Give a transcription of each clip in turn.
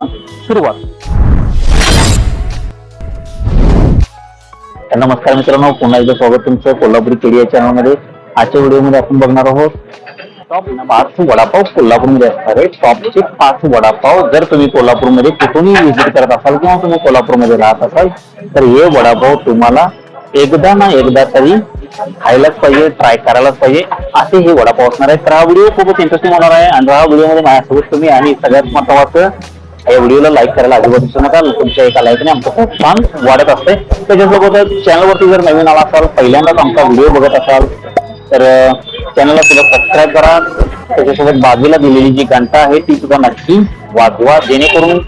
सुरुवात. तर नमस्कार मित्रांनो पुन्हा एकदा स्वागत तुमचं कोल्हापुरी केडी चॅनलमध्ये आजच्या व्हिडिओमध्ये आपण बघणार आहोत टॉप पाच वडापाव कोल्हापूरमध्ये असणार आहे टॉपचे पाच वडापाव जर तुम्ही कोल्हापूरमध्ये कुठूनही व्हिजिट करत असाल किंवा तुम्ही कोल्हापूरमध्ये राहत असाल तर हे वडापाव तुम्हाला एकदा ना एकदा तरी खायलाच पाहिजे ट्राय करायलाच पाहिजे. असे हे वडापाव असणार आहे तर हा व्हिडिओ खूपच इंटरेस्टिंग होणार आहे. आणि हा व्हिडिओमध्ये माझ्यासोबत तुम्ही आणि सगळ्यात महत्वाचं या व्हिडिओला लाईक करायला अजिबात विसरू नका. तुमच्या एका लाईकने आमचं खूप छान वाढत असते. त्याच्यासोबत चॅनलवरती जर नवीन आला असाल पहिल्यांदाच आमचा व्हिडिओ बघत असाल तर चॅनलला सुद्धा सबस्क्राईब करा. त्याच्यासोबत बाजूला दिलेली जी घंटा आहे ती सुद्धा नक्की वाजवा. जेणेकरून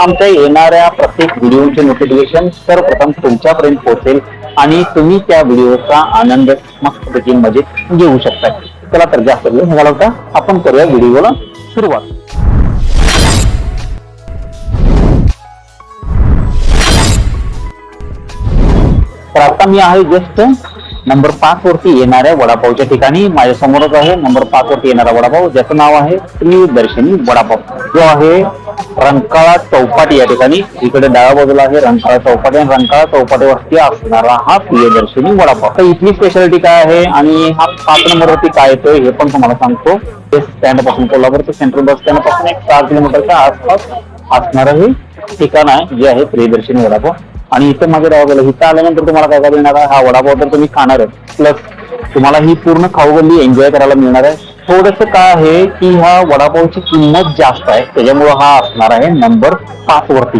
आमच्या येणाऱ्या प्रत्येक व्हिडिओचे नोटिफिकेशन सर्वप्रथम तुमच्यापर्यंत पोहोचेल आणि तुम्ही त्या व्हिडिओचा आनंद मस्तपैकी मजेत घेऊ शकता. चला तर जास्त वेळ घालवता आपण करूया व्हिडिओला सुरुवात. आता मी आहे जस्ट नंबर पाच वरती येणाऱ्या वडापावच्या ठिकाणी. माझ्या समोरच आहे नंबर पाच वरती येणारा वडापाव. ज्याचं नाव आहे प्रियदर्शनी वडापाव. जो आहे रंकाळा चौपाटी या ठिकाणी. इकडे डाव्या बाजूला आहे रंकाळा चौपाटी. आणि रंकाळा चौपाटीवरती असणारा हा प्रियदर्शनी वडापाव. तर इथली स्पेशालिटी काय आहे? आणि हा पाच नंबर वरती काय येतोय हे पण तुम्हाला सांगतो. ते स्टँडपासून कोल्हापूरचं सेंट्रल बस स्टँडपासून एक चार किलोमीटरच्या आसपास असणारं हे ठिकाण आहे. जे आहे प्रियदर्शनी वडापाव. आणि इथं मागे राहा गेलं. इथं आल्यानंतर तुम्हाला काय काय मिळणार आहे? हा वडापाव तर तुम्ही खाणार आहे. प्लस तुम्हाला ही पूर्ण खाऊगल्ली एन्जॉय करायला मिळणार आहे. थोडस काय आहे की ह्या वडापावची किंमत जास्त आहे. त्याच्यामुळे हा असणार आहे नंबर पाच वरती.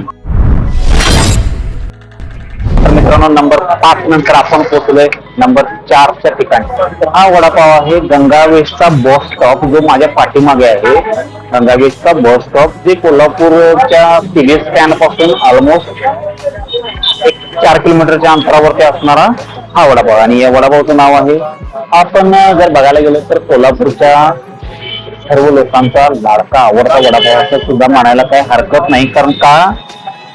तर मित्रांनो नंबर पाच नंतर आपण पोहोचलोय नंबर चारच्या ठिकाणी. तर हा वडापाव आहे गंगावेशचा बस स्टॉप जो माझ्या पाठीमागे आहे. गंगावेशचा बस स्टॉप जे कोल्हापूरच्या सिव्हिल स्टँडपासून ऑलमोस्ट एक चार किलोमीटरच्या अंतरावरती असणारा हा वडापाव. आणि या वडापावचं नाव आहे आपण जर बघायला गेलो तर कोल्हापूरच्या सर्व लोकांचा लाडका आवडता वडापाव असं सुद्धा म्हणायला काही हरकत नाही. कारण का?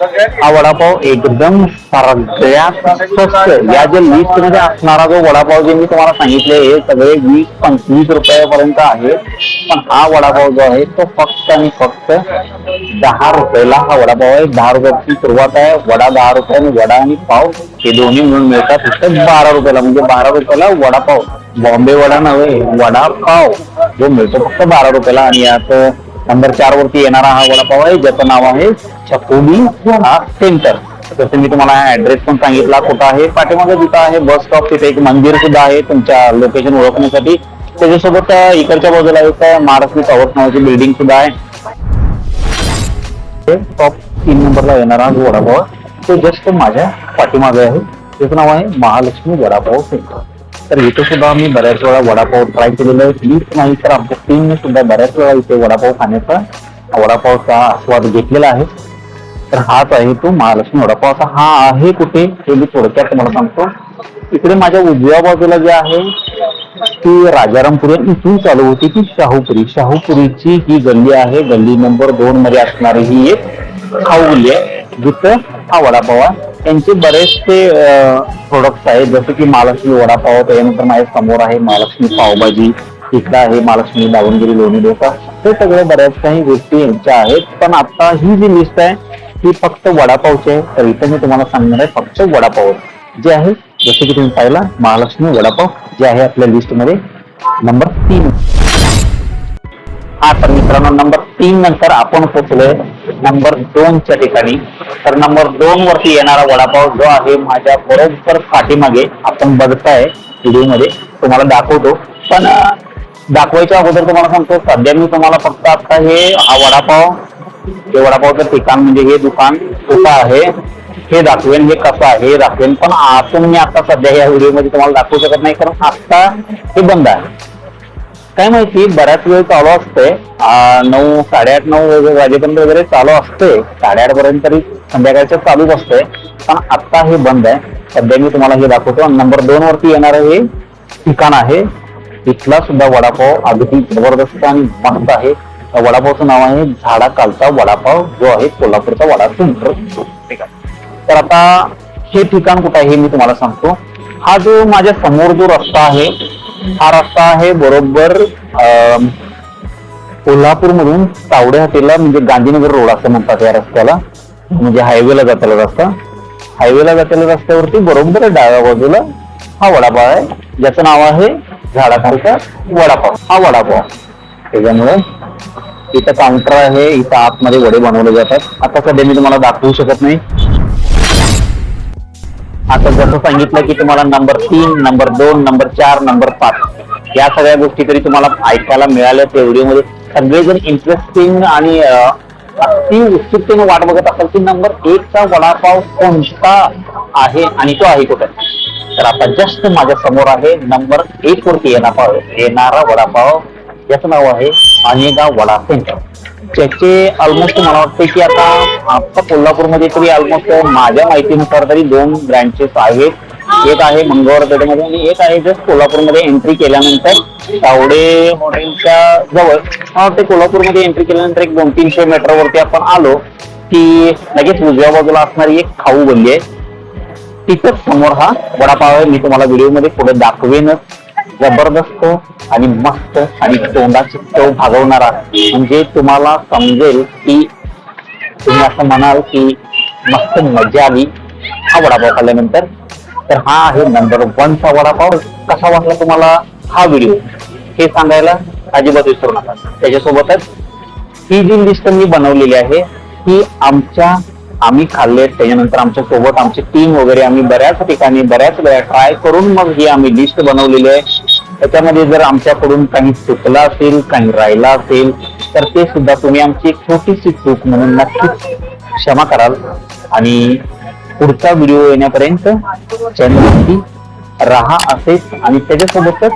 वडापाव एकदम सगळ्यात स्वस्त या ज्या लिस्ट मध्ये असणारा जो वडापाव जे मी तुम्हाला सांगितले हे सगळे वीस पंचवीस रुपयापर्यंत आहे पण हा वडापाव जो आहे तो फक्त आणि फक्त दहा रुपयाला हा वडापाव आहे दहा रुपयाची सुरुवात आहे वडा दहा रुपये आणि वडा आणि पाव हे दोन्ही मिळून मिळतात फक्त बारा रुपयाला म्हणजे बारा रुपयाला वडापाव बॉम्बे वडा नव्हे वडा पाव जो मिळतो फक्त बारा रुपयाला आणि यात नंबर चार वरती येणारा हा वडापाव आहे ज्याचं नाव आहे छपोली हा सेंटर. जसं मी तुम्हाला ऍड्रेस पण सांगितला कुठं आहे पाठीमागे जिथं आहे बस स्टॉप तिथे एक मंदिर सुद्धा आहे तुमच्या लोकेशन ओळखण्यासाठी. त्याच्यासोबत इकडच्या बाजूला एक महाराष्ट्री टॉवर्स नावाची बिल्डिंग सुद्धा आहे. टॉप तीन नंबरला येणारा जो वडापाव. आहे, तो जस्ट माझ्या पाठीमागे आहे. त्याचं नाव आहे महालक्ष्मी वडापाव सेंटर तर इथे सुद्धा आम्ही बऱ्याच वेळा वडापाव ट्राय केलेला आहे. मीच नाही तर आमच्या टीमने सुद्धा बऱ्याच वेळा इथे वडापाव खाण्याचा वडापावचा आस्वाद घेतलेला आहे. तर हाच आहे तो महालक्ष्मी वडापाव. हा आहे कुठे हे मी थोडक्यात तुम्हाला सांगतो. इकडे माझ्या उजव्या बाजूला जे आहे ती राजारामपुरी इथून चालू होती ती शाहूपुरी. शाहूपुरीची ही गल्ली आहे. गल्ली नंबर दोन मध्ये असणारी ही एक खाऊ गल्ली आहे. जिथं हा वडापाव आहे. त्यांचे बरेचसे प्रोडक्ट्स आहेत. जसं की महालक्ष्मी वडापाव त्याच्यानंतर माझ्यासमोर आहे महालक्ष्मी पावभाजी इकडं आहे महालक्ष्मी दावणगिरी लोणी डोसा. हे सगळं बऱ्याच काही गोष्टी यांच्या आहेत. पण आता ही जी लिस्ट आहे ही फक्त वडापावची आहे. तर इथं मी तुम्हाला सांगणार आहे फक्त वडापाव. जे आहे जसं की तुम्ही पाहिला महालक्ष्मी वडापाव जे आहे आपल्या लिस्टमध्ये नंबर तीन. हा तर मित्रांनो नंबर तीन नंतर आपण पोचलोय नंबर दोनच्या ठिकाणी. तर नंबर दोन वरती येणारा वडापाव जो आहे माझ्या बरोबर पाठीमागे आपण बघताय व्हिडिओमध्ये तुम्हाला दाखवतो. पण दाखवायच्या अगोदर तुम्हाला सांगतो सध्या मी तुम्हाला फक्त आता हे हा वडापाव हे वडापावचं ठिकाण म्हणजे हे दुकान कुठं आहे हे दाखवेन हे कसं आहे हे दाखवेन. पण आतून मी आता सध्या या व्हिडिओमध्ये तुम्हाला दाखवू शकत नाही कारण आत्ता हे बंद आहे. काय माहिती बऱ्याच वेळ चालू असते नऊ साडेआठ नऊ वगैरे वाजेपर्यंत वगैरे चालू असते साडेआठ पर्यंत तरी संध्याकाळच्या चालूच असते पण आता हे बंद आहे. सध्या मी तुम्हाला हे दाखवतो. नंबर दोन वरती येणारं हे ठिकाण आहे. इथला सुद्धा वडापाव अगदी जबरदस्त आणि मस्त आहे. वडापावचं नाव आहे झाडा कालचा वडापाव जो आहे कोल्हापूरचा वडा सेंटर ठीक आहे. तर आता हे ठिकाण कुठं आहे हे मी तुम्हाला सांगतो. हा जो माझ्यासमोर जो रस्ता आहे हा रस्ता आहे बरोबर कोल्हापूरमधून तावडे हॉटेलला म्हणजे गांधीनगर रोड असं म्हणतात या रस्त्याला. म्हणजे हायवेला जाताला रस्ता. हायवेला जाताला रस्त्यावरती बरोबर डाव्या बाजूला हा वडापाव आहे. ज्याचं नाव आहे झाडाखालचा वडापाव. हा वडापाव. त्याच्यामुळे इथं काउंटर आहे इथं आतमध्ये वडे बनवले जातात. आता सध्या मी तुम्हाला दाखवू शकत नाही. आता जसं सांगितलं की तुम्हाला नंबर तीन नंबर दोन नंबर चार नंबर पाच या सगळ्या गोष्टी तरी तुम्हाला ऐकायला मिळाल्या त्या व्हिडिओमध्ये. सगळेजण इंटरेस्टिंग आणि अं, उत्सुकतेने वाट बघत असाल की नंबर एकचा वडापाव कोणता आहे आणि तो आहे कुठे? तर आता जस्ट माझ्यासमोर आहे नंबर एक वरती येणार येणारा वडापाव. याचं नाव आहे अनेगा वडा सेंटर. त्याचे ऑलमोस्ट मला वाटतं की आता आता कोल्हापूरमध्ये तरी ऑलमोस्ट माझ्या माहितीनुसार तरी दोन ब्रँचेस आहेत. एक आहे मंगळवार पेठेमध्ये आणि एक आहे जस्ट कोल्हापूरमध्ये एंट्री केल्यानंतर तावडे हॉटेलच्या जवळ. मला वाटते कोल्हापूरमध्ये एंट्री केल्यानंतर एक दोन तीनशे मीटरवरती आपण आलो की लगेच उजव्या बाजूला असणारी एक खाऊ गल्ली आहे. तिथंच समोर हा वडापाव आहे. मी तुम्हाला व्हिडिओमध्ये पुढे दाखवेनच. जबरदस्त आणि मस्त आणि तोंडाची चव भागवणारा. म्हणजे तुम्हाला समजेल की तुम्ही असं म्हणाल की मस्त मजा आली हा वडापाव खाल्ल्यानंतर. तर हा आहे नंबर वनचा वडापाव. कसा वाटला तुम्हाला हा व्हिडिओ हे सांगायला अजिबात विसरू नका. त्याच्यासोबतच ही जी लिस्ट मी बनवलेली आहे ही आमच्या आम्ही खाल्ले त्याच्यानंतर आमच्यासोबत आमची टीम वगैरे आम्ही बऱ्याच ठिकाणी बऱ्याच वेळा ट्राय करून मग ही आम्ही लिस्ट बनवलेली आहे. त्याच्यामध्ये जर आमच्याकडून काही चुकलं असेल काही राहिला असेल तर ते सुद्धा तुम्ही आमची एक छोटीशी चूक म्हणून नक्कीच क्षमा कराल. आणि पुढचा व्हिडिओ येण्यापर्यंत चॅनलवरती राहा असेच आणि त्याच्यासोबतच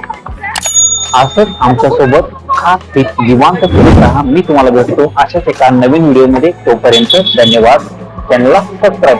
असंच आमच्यासोबत खास पीक निवांत करत राहा. मी तुम्हाला भेटतो अशाच एका नवीन व्हिडिओमध्ये. तोपर्यंत धन्यवाद. चॅनलला सबस्क्राईब करा.